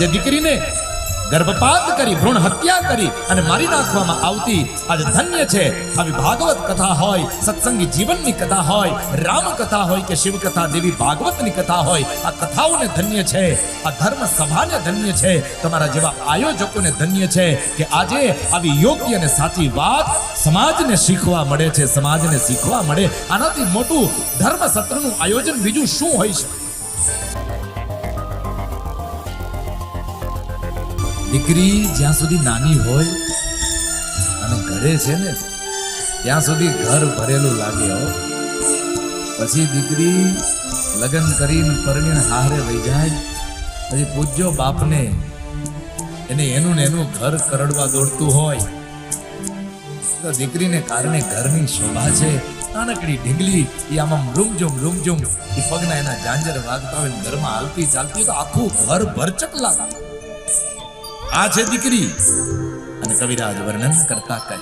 જે દીકરીને ગર્ભપાત કરી, ભ્રૂણ હત્યા કરી અને મારી નાખવામાં આવતી આજે ધન્ય છે. આવી ભાગવત કથા હોય, સત્સંગી જીવનની કથા હોય રામ કથા હોય કે શિવ કથા દેવી ભાગવતની કથા હોય, આ કથાઓને ધન્ય છે. આ ધર્મ સભાને ધન્ય છે. તમારા જેવા આયોજકોને ધન્ય છે કે આજે આવી યોગ્ય અને સાચી વાત સમાજને શીખવા મળે છે, સમાજને શીખવા મળે. આનાથી મોટું ધર્મ સત્રનું આયોજન બીજું શું હોય છે દીકરી જ્યાં સુધી નાની હોય અને ઘરે છે ને, ત્યાં સુધી ઘર ભરેલું લાગે હો. પછી દીકરી લગ્ન કરીને પરણીને હારે વહી જાય, પછી પૂજ્યો બાપને, એને એનું ને એનું ઘર કરડવા દોડતું હોય. તો દીકરીને કારણે ઘરની શોભા છે, નાનકડી ઢીંગલી, એ આમાં રૂમઝુમ રૂમઝુમ એ પગના એના જાંજર વાગતા હોય ઘરમાં હાલતી ચાલતી તો આખું ઘર ભરચક લાગે. આ છે દીકરી. અને કવિરાજ વર્ણન કરતા કહે.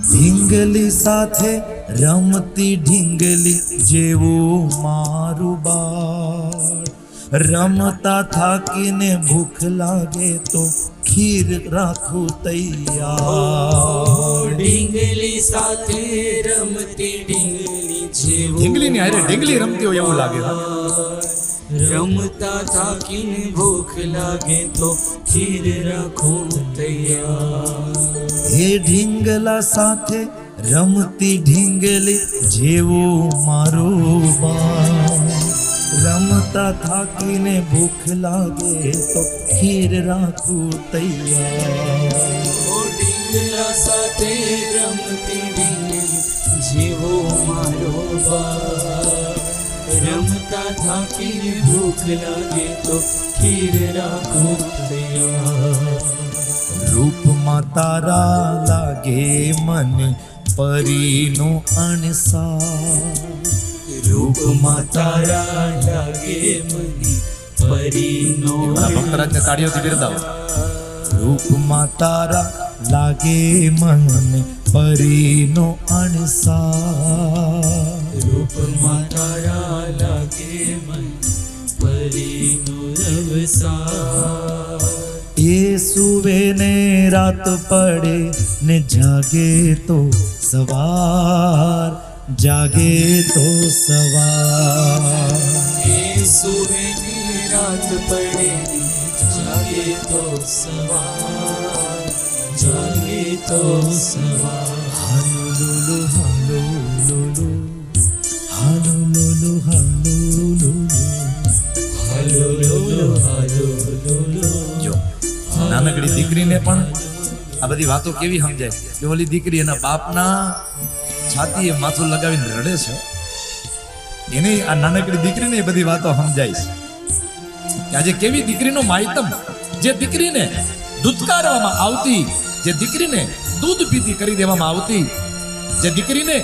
ઢીંગલી સાથે રમતી ઢીંગલી જેવું મારું બાળ. રમતા થાકીને ભૂખ લાગે તો ખીર રાખું તૈયાર. ઢીંગલી સાથે રમતી ઢીંગલી જેવું ઢીંગલીની હારે ઢીંગલી રમતી હોય એવું લાગે છે. રમતા થાકીને ભૂખ લાગે તો ખીર રાખું તૈયાર હે ઢીંગલા સાથે રમતી ઢીંગલી જેવું મારું બાળ રમતા થાકીને ભૂખ લાગે તો ખીર રાખું તૈયાર ઓ ઢીંગલા સાથે રમતી ઢીંગલી જેવો મારો બાળ રમતા થાકીને ભૂખ લાગે તો ખીર રાખો રૂપમાં તારા લાગે મને પરીનો અણસાર રૂપમાં તારા લાગે મને પરીનો ભક્તરાજને તાળીઓથી બિરદાવો રૂપમાં તારા લાગે મને પરીનો અણસાર રૂપમાં તારા લાગે મને પરીનો રવસાર એ સુવે ને રાત પડે ને જાગે તો સવાર જાગે તો સવાર એ રાત પડે જાગે તો સવાર જાગે તો સવાર નાનકડી પણ આ બધી વાતો કેવી સમજાય? કે ઓલી દીકરી એના બાપના છાતીએ માથું લગાવીને રડે છે. એની આ નાનકડી દીકરીને એ બધી વાતો સમજાય છે. આજે કેવી દીકરીનો માયતમ જે દીકરીને દૂધકારવામાં આવતી, જે દીકરીને દૂધ પીતી કરી દેવામાં આવતી, જે દીકરીને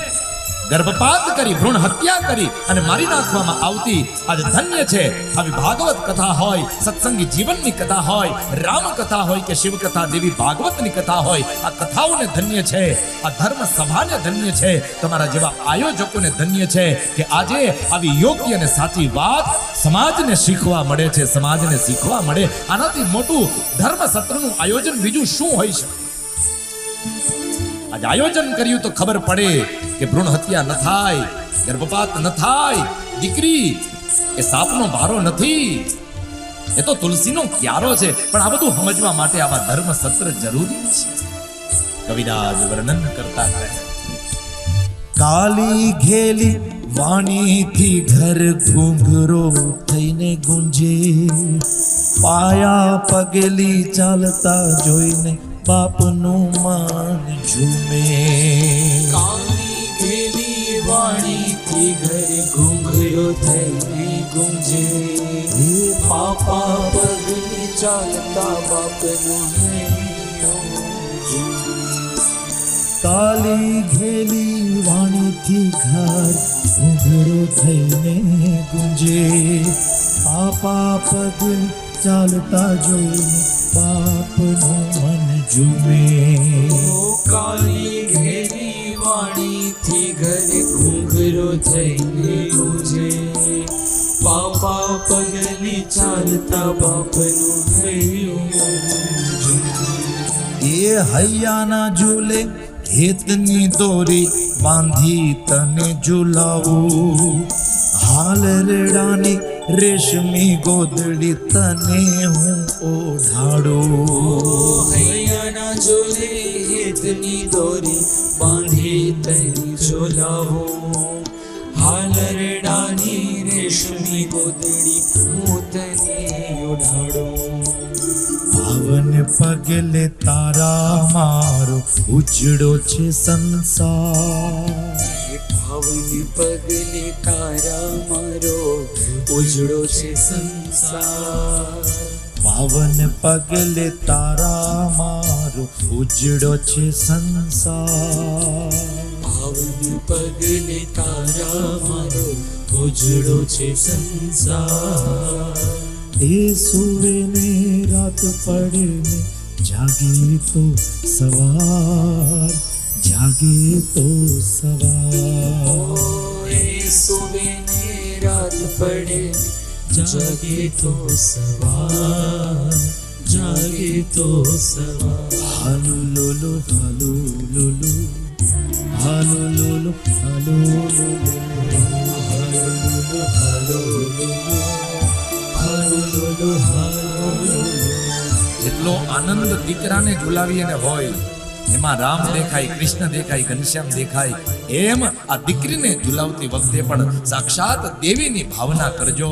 ગર્ભપાત કરી, ભ્રૂણ હત્યા કરી અને મારી નાખવામાં આવતી આજે ધન્ય છે. આવી ભાગવત કથા હોય, સત્સંગી જીવનની કથા હોય રામ કથા હોય કે શિવ કથા દેવી ભાગવતની કથા હોય, આ કથાઓને ધન્ય છે. આ ધર્મ સભાને ધન્ય છે. તમારા જેવા આયોજકોને ધન્ય છે કે આજે આવી યોગ્ય અને સાચી વાત સમાજને શીખવા મળે છે, સમાજને શીખવા મળે. આનાથી મોટું ધર્મ સત્રનું આયોજન બીજું શું હોય છે આજે આયોજન કર્યું તો ખબર પડે કે ભ્રૂણ હત્યા ન થાય, ગર્ભપાત ન થાય, દીકરી એ સાપનો ભારો નથી. એ તો તુલસીનો ક્યારો છે. પણ આ બધું સમજવા માટે આવા ધર્મ સત્ર જરૂરી છે. કવિરાજ વર્ણન કરતા કહે કાલી ઘેલી વાણીથી ઘર ઘૂંઘરો થઈને ગુંજે. પાયા પગલી ચાલતા જોઈને બાપનું માન ઝૂમે. કાની ઘેલી વાણીથી ઘર ઘૂંઘરો થઈને ગુંજે. હે પાપા પગની ચાલતા બાપનું હૈયું કાલી ઘેલી વાણીથી ઘર ઘૂંઘરો થઈને ગુંજે. પાપા પગ ચાલતા જોઈને બાપનું મન ઝૂમે કાલી ઘેરી વાણીથી ઘરે ઘૂંઘરો થઈને ગુંજે પાપા પગલી ચાલતા બાપનું થયું એ હૈયાના ઝૂલે હેતની દોરી બાંધી તને ઝુલાવું. હાલ રેડાની રેશમી ગોદડી તને હું ઓઢાડું. હૈયાના જોલે હેતની દોરી બાંધી તની જોલાવો હાલરડાની રેશમી ગોદડી હું તને ઓઢાડું. પાવન પગલે તારા મારો ઉજળો છે સંસાર. પાવન ભાવની પગલે તારા ઉજળો છે સંસાર. પાવન પગલે તારા મારો ઉજળો છે સંસાર. પાવન પગલે તારા મારો ઉજળો છે સંસાર. એ સુવે રાત પડે ને જાગે તો સવાર, જાગે તો સવાર. એ रात पड़े जागे तो सवार जागे तो सवार हालो लोलो हालो लोलो हालो लोलो हालो लोलो हालो लोलो हालो लोलो हालो लोलो हालो લોલો જેટલો આનંદ દીકરાને ઝુલાવી અને હોય એમાં રામ દેખાય, કૃષ્ણ દેખાય, ઘનશ્યામ દેખાય, એમ આ દીકરીને ઝુલાવતી વખતે પણ સાક્ષાત દેવીની ભાવના કરજો.